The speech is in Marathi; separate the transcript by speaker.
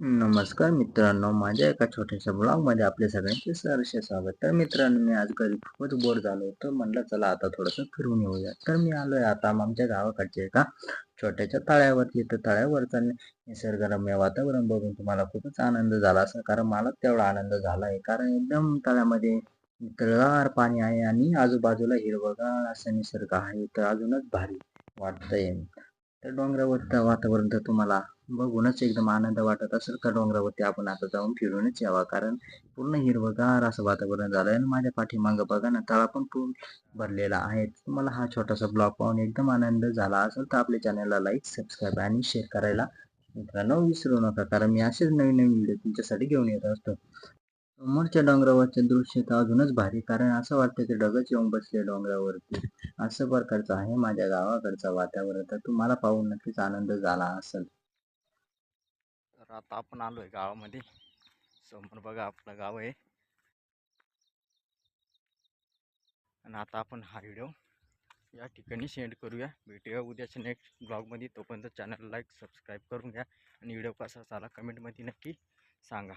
Speaker 1: नमस्कार मित्रांनो माझ्या एका छोट्याशा ब्लॉगमध्ये आपले सगळ्यांचे सहर्ष स्वागत. तर मित्रांनो मी आज घरी खूपच बोर झालो होतो. म्हणलं चला आता थोडंसं फिरून येऊया. तर मी आलोय आता आमच्या गावाकडच्या एका छोट्याशा तळ्यावरती. तर तळ्यावरचा निसर्गरम्य वातावरण बघून तुम्हाला खूपच आनंद झाला असं कारण मला तेवढा आनंद झाला आहे कारण एकदम तळ्यामध्ये तळगार पाणी आहे आणि आजूबाजूला हिरवगार असं निसर्ग आहे. तर अजूनच भारी वाटतंय. तर डोंगरावरचं वातावरण तर तुम्हाला बघूनच एकदम आनंद वाटत असेल. तर डोंगरावरती आपण आता जाऊन फिरूनच यावा. कारण पूर्ण हिरवगार असं वातावरण झालं आणि माझ्या पाठीमागं बघा ना तळा पण पूर्ण भरलेला आहे. तुम्हाला हा छोटासा ब्लॉग पाहून एकदम आनंद झाला असेल तर आपल्या चॅनलला लाईक सबस्क्राईब आणि शेअर करायला मित्रांनो विसरू नका. कारण मी असेच नवीन नवीन व्हिडिओ तुमच्यासाठी घेऊन येत असतो. समोरच्या डोंगरावरचे दृश्य तर अजूनच भारी कारण असं वाटतं की डगच येऊन बसले डोंगरावरती. असं प्रकारचं आहे माझ्या गावाकडचं वातावरण. तर तुम्हाला पाहून नक्कीच आनंद झाला असेल.
Speaker 2: तर आता आपण आलोय गावामध्ये. समोर बघा आपलं गाव आहे. आणि आता आपण हा व्हिडिओ या ठिकाणी सेंड करूया. भेटूया उद्याच्या नेक्स्ट ब्लॉगमध्ये तोपर्यंत चॅनल लाईक सबस्क्राईब करून घ्या. आणि व्हिडिओ कसा झाला कमेंटमध्ये नक्की सांगा.